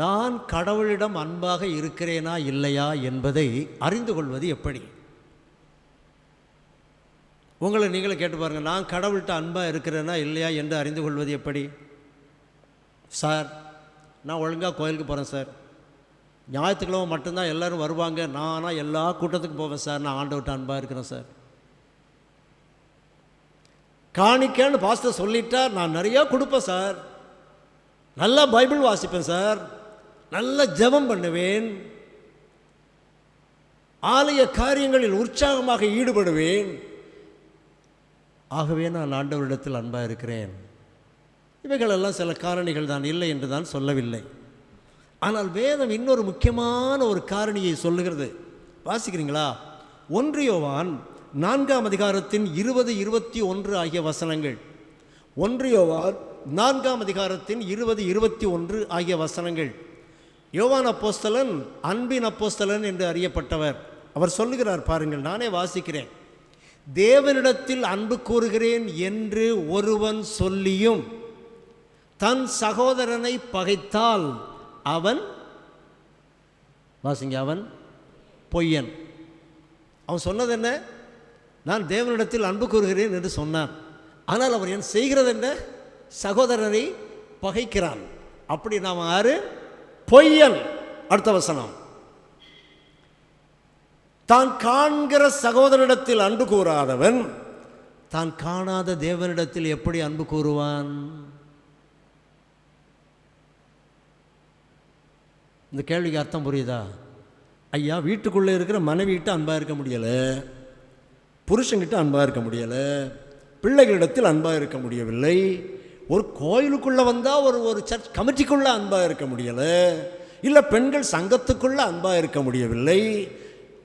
நான் கடவுளிடம் அன்பாக இருக்கிறேனா இல்லையா என்பதை அறிந்து கொள்வது எப்படி? உங்களை நீங்களே கேட்டு பாருங்கள் நான் கடவுள்கிட்ட அன்பாக இருக்கிறேனா இல்லையா என்று அறிந்து கொள்வது எப்படி? சார் நான் ஒழுங்காக கோயிலுக்கு போகிறேன் சார். ஞாயிற்றுக்கிழமை மட்டும்தான் எல்லோரும் வருவாங்க. நானாக எல்லா கூட்டத்துக்கும் போவேன் சார். நான் ஆண்டவர்கிட்ட அன்பாக இருக்கிறேன் சார். காணிக்கன்னு பாஸ்டர் சொல்லிட்டா நான் நிறையா கொடுப்பேன் சார். நல்லா பைபிள் வாசிப்பேன் சார். நல்ல ஜெபம் பண்ணுவேன். ஆலய காரியங்களில் உற்சாகமாக ஈடுபடுவேன். ஆகவே நான் ஆண்டவரிடத்தில் அன்பாக இருக்கிறேன். இவைகளெல்லாம் சில காரணிகள் தான் இல்லை என்று தான் சொல்லவில்லை. ஆனால் வேதம் இன்னொரு முக்கியமான ஒரு காரணியை சொல்லுகிறது. வாசிக்கிறீங்களா? ஒன்றியோவான் நான்காம் அதிகாரத்தின் இருபது இருபத்தி ஒன்று ஆகிய வசனங்கள். ஒன்றியோவான் நான்காம் அதிகாரத்தின் இருபது இருபத்தி ஒன்று ஆகிய வசனங்கள். யோவான் அப்போஸ்தலன் அன்பின் அப்போஸ்தலன் என்று அறியப்பட்டவர். அவர் சொல்லுகிறார் பாருங்கள் நானே வாசிக்கிறேன். தேவனிடத்தில் அன்பு கூறுகிறேன் என்று ஒருவன் சொல்லியும் தன் சகோதரனை பகைத்தால் அவன் வாசிங்க அவன் பொய்யன். அவன் சொன்னது என்ன? நான் தேவனிடத்தில் அன்பு கூறுகிறேன் என்று சொன்னான். ஆனால் அவர் என் செய்கிறது என்ன சகோதரரை பகைக்கிறான். அப்படி நாம் யாரு பொய்யன் அடுத்த வசனம். தான் காண்கிற சகோதரனிடத்தில் அன்பு கூறாதவன் தான் காணாத தேவனிடத்தில் எப்படி அன்பு கூறுவான்? இந்த கேள்விக்கு அர்த்தம் புரியுதா? ஐயா வீட்டுக்குள்ளே இருக்கிற மனைவிகிட்ட அன்பாக இருக்க முடியலை. புருஷங்கிட்ட அன்பாக இருக்க முடியலை. பிள்ளைகளிடத்தில் அன்பாக இருக்க முடியவில்லை. ஒரு கோயிலுக்குள்ளே வந்தால் ஒரு ஒரு சர்ச் கமிட்டிக்குள்ளே அன்பாக இருக்க முடியலை. இல்லை பெண்கள் சங்கத்துக்குள்ளே அன்பாக இருக்க முடியவில்லை.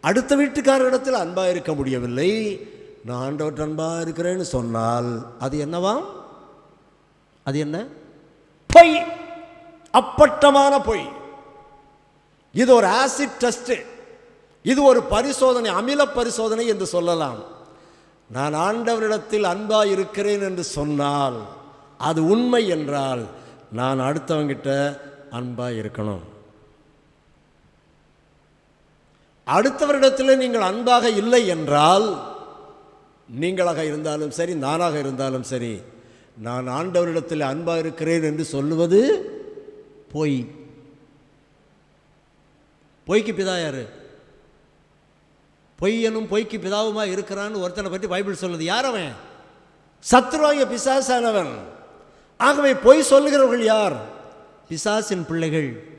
அடுத்த வீட்டுக்காரரிடத்தில் அன்பாக இருக்க முடியவில்லை. நான் ஆண்டவற்ற அன்பாக இருக்கிறேன்னு சொன்னால் அது என்னவா? அது என்ன? பொய். அப்பட்டமான பொய். இது ஒரு ஆசிட் டெஸ்ட்டு இது ஒரு பரிசோதனை அமில பரிசோதனை என்று சொல்லலாம். நான் ஆண்டவரிடத்தில் அன்பாக இருக்கிறேன் என்று சொன்னால் அது உண்மை என்றால் நான் அடுத்தவங்கிட்ட அன்பாக இருக்கணும். அடுத்தவரிடத்தில் நீங்கள் அன்பாக இல்லை என்றால் நீங்களாக இருந்தாலும் சரி நானாக இருந்தாலும் சரி நான் ஆண்டவரிடத்தில் அன்பாக இருக்கிறேன் என்று சொல்லுவது பொய். பொய்க்கு பிதா யாரு? பொய்யனும் பொய்க்கு பிதாவுமா இருக்கிறான்னு ஒருத்தனை பற்றி பைபிள் சொல்லுது. யார் அவன்? சத்ருவாய பிசாசானவன். ஆகவே பொய் சொல்லுகிறவர்கள் யார்? பிசாசின் பிள்ளைகள்.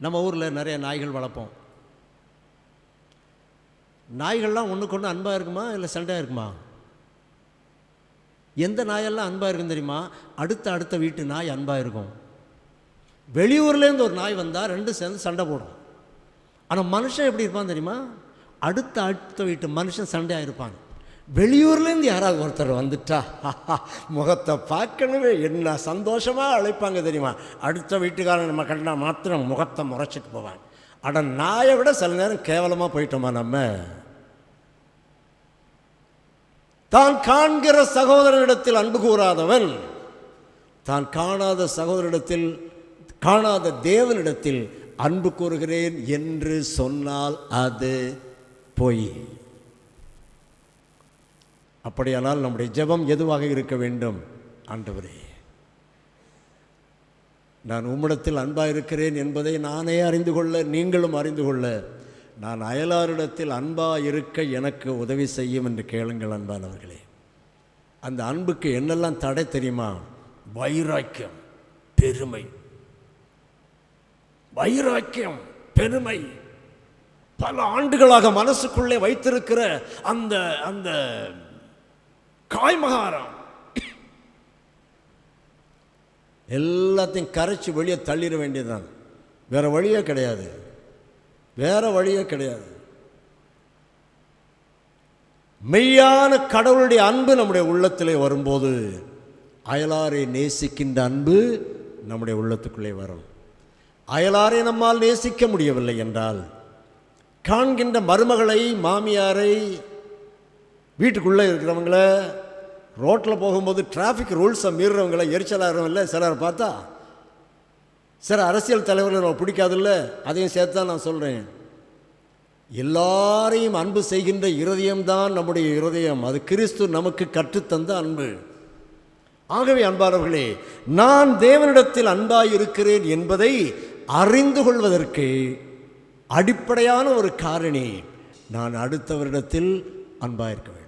நம்ம ஊரில் நிறைய நாய்கள் வளர்ப்போம். நாய்கள்லாம் ஒன்றுக்கு ஒன்று அன்பாக இருக்குமா இல்லை சண்டையாக இருக்குமா? எந்த நாயெல்லாம் அன்பாக இருக்கும் தெரியுமா? அடுத்த அடுத்த வீட்டு நாய் அன்பாக இருக்கும். வெளியூர்லேருந்து ஒரு நாய் வந்தால் ரெண்டும் சேர்ந்து சண்டை போடும். ஆனால் மனுஷன் எப்படி இருப்பான் தெரியுமா? அடுத்த அடுத்த வீட்டு மனுஷன் சண்டையாக இருப்பான். வெளியூர்லேருந்து யாராவது ஒருத்தர் வந்துட்டா முகத்தை பார்க்கணுமே என்ன சந்தோஷமாக அழைப்பாங்க தெரியுமா? அடுத்த வீட்டுக்காரன் நம்ம கண்டா மாத்திரம் முகத்தை முறைச்சிட்டு போவாங்க அட நாயை விட சில நேரம் கேவலமாக போயிட்டோமா நம்ம? தான் காண்கிற சகோதரனிடத்தில் அன்பு கூறாதவன் தான் காணாத சகோதரிடத்தில் காணாத தேவனிடத்தில் அன்பு கூறுகிறேன் என்று சொன்னால் அது பொய். அப்படியானால் நம்முடைய ஜெபம் எதுவாக இருக்க வேண்டும்? ஆண்டவரே நான் உம்மிடத்தில் அன்பாக இருக்கிறேன் என்பதை நானே அறிந்து கொள்ள நீங்களும் அறிந்து கொள்ள. நான் அயலாரிடத்தில் அன்பாக இருக்க எனக்கு உதவி செய்யும் என்று கேளுங்கள் அன்பானவர்களே. அந்த அன்புக்கு என்னெல்லாம் தடை தெரியுமா? வைராக்கியம் பெருமை. வைராக்கியம் பெருமை. பல ஆண்டுகளாக மனசுக்குள்ளே வைத்திருக்கிற அந்த அந்த காய்மகாரம். எல்லாத்தையும் கரைச்சி வெளியே தள்ளிட வேண்டியதுதான். வேற வழியே கிடையாது. வேற வழியே கிடையாது. மெய்யான கடவுளுடைய அன்பு நம்முடைய உள்ளத்திலே வரும்போது அயலாரை நேசிக்கின்ற அன்பு நம்முடைய உள்ளத்துக்குள்ளே வரும். அயலாரை நம்மால் நேசிக்க முடியவில்லை என்றால் காண்கின்ற மருமகளை மாமியாரை வீட்டுக்குள்ளே இருக்கிறவங்கள ரோட்டில் போகும்போது டிராஃபிக் ரூல்ஸை மீறுறவங்கள எரிச்சலாகிறவங்கள சிலர் பார்த்தா சில அரசியல் தலைவர்கள் நம்ம பிடிக்காதுல்ல அதையும் சேர்த்து தான் நான் சொல்கிறேன் எல்லாரையும் அன்பு செய்கின்ற இருதயம்தான் நம்முடைய இருதயம். அது கிறிஸ்து நமக்கு கற்றுத்தந்த அன்பு. ஆகவே அன்பானவர்களே நான் தேவனிடத்தில் அன்பாயிருக்கிறேன் என்பதை அறிந்து கொள்வதற்கு அடிப்படையான ஒரு காரணி நான் அடுத்தவரிடத்தில் அன்பாக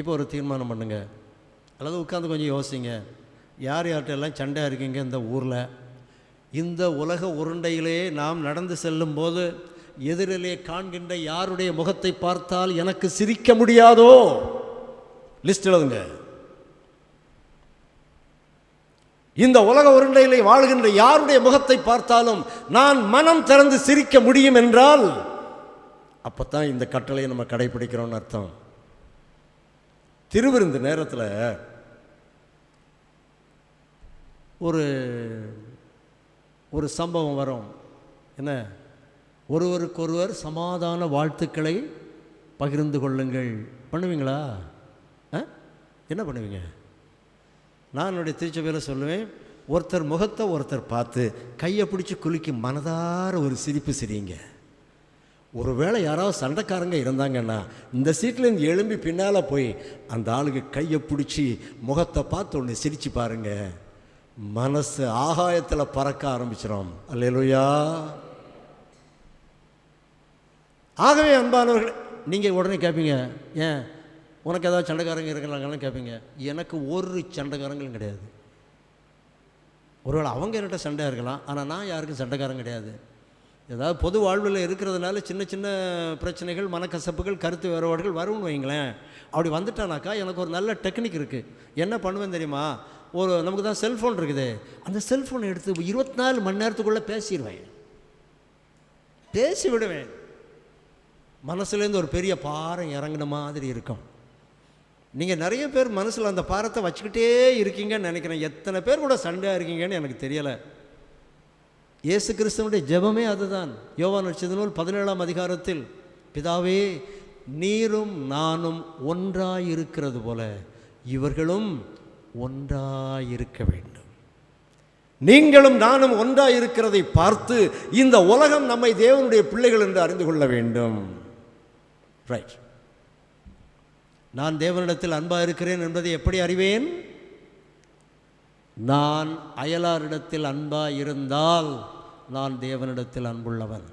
இப்போ ஒரு தீர்மானம் பண்ணுங்கள் அல்லது உட்காந்து கொஞ்சம் யோசிங்க. யார் யார்கிட்ட எல்லாம் சண்டையாக இருக்கீங்க இந்த ஊரில்? இந்த உலக உருண்டையிலே நாம் நடந்து செல்லும்போது எதிரிலே காண்கின்ற யாருடைய முகத்தை பார்த்தால் எனக்கு சிரிக்க முடியாதோ? லிஸ்ட் எழுதுங்க. இந்த உலக உருண்டையிலே வாழ்கின்ற யாருடைய முகத்தை பார்த்தாலும் நான் மனம் திறந்து சிரிக்க முடியும் என்றால் அப்போ தான் இந்த கட்டளையை நம்ம கடைபிடிக்கிறோம்னு அர்த்தம். திருவிருந்து நேரத்தில் ஒரு ஒரு சம்பவம் வரும். என்ன? ஒருவருக்கொருவர் சமாதான வாழ்த்துக்களை பகிர்ந்து கொள்ளுங்கள். பண்ணுவீங்களா? ஆ? என்ன பண்ணுவீங்க? நான் என்னுடைய திருச்சபையில் சொல்லுவேன் ஒருத்தர் முகத்தை ஒருத்தர் பார்த்து கையை பிடிச்சி குலுக்கி மனதார ஒரு சிரிப்பு சிரிங்க ஒருவேளை யாராவது சண்டைக்காரங்க இருந்தாங்கன்னா இந்த சீட்லேருந்து எழும்பி பின்னால் போய் அந்த ஆளுக்கு கையை பிடிச்சி முகத்தை பார்த்து ஒன்று சிரித்து பாருங்க. மனசு ஆகாயத்தில் பறக்க ஆரம்பிச்சிடும் அல்லையா ஆகவே அன்பானவர்கள் நீங்கள் உடனே கேட்பீங்க ஏன் உனக்கு ஏதாவது சண்டைக்காரங்க இருக்கிறாங்கன்னு கேட்பீங்க எனக்கு ஒரு சண்டைக்காரங்களும் கிடையாது. ஒருவேளை அவங்க என்கிட்ட சண்டையாக இருக்கலாம் ஆனால் நான் யாருக்கும் சண்டைக்காரன் கிடையாது. ஏதாவது பொது வாழ்வில் இருக்கிறதுனால சின்ன சின்ன பிரச்சனைகள் மனக்கசப்புகள் கருத்து வேறுபாடுகள் வரும்னு வைங்களேன். அப்படி வந்துட்டானாக்கா எனக்கு ஒரு நல்ல டெக்னிக் இருக்குது என்ன பண்ணுவேன் தெரியுமா? ஒரு நமக்கு தான் செல்ஃபோன் இருக்குது. அந்த செல்ஃபோனை எடுத்து இருபத்தி நாலு மணி நேரத்துக்குள்ளே பேசிடுவேன் பேசி விடுவேன் மனசுலேருந்து ஒரு பெரிய பாரம் இறங்கின மாதிரி இருக்கும். நீங்கள் நிறைய பேர் மனசில் அந்த பாரத்தை வச்சுக்கிட்டே இருக்கீங்கன்னு நினைக்கிறேன். எத்தனை பேர் கூட சண்டையாக இருக்கீங்கன்னு எனக்கு தெரியலை. இயேசு கிறிஸ்துவனுடைய ஜெபமே அதுதான். யோவான் நட்சத்திர நூல் பதினேழாம் அதிகாரத்தில் பிதாவே நீரும் நானும் ஒன்றாயிருக்கிறது போல இவர்களும் ஒன்றாயிருக்க வேண்டும். நீங்களும் நானும் ஒன்றாயிருக்கிறதை பார்த்து இந்த உலகம் நம்மை தேவனுடைய பிள்ளைகள் என்று அறிந்து கொள்ள வேண்டும். ரைட் நான் தேவனிடத்தில் அன்பாக இருக்கிறேன் என்பதை எப்படி அறிவேன்? நான் அயலாரிடத்தில் அன்பாக இருந்தால் நான் தேவனிடத்தில் அன்புள்ளவன்.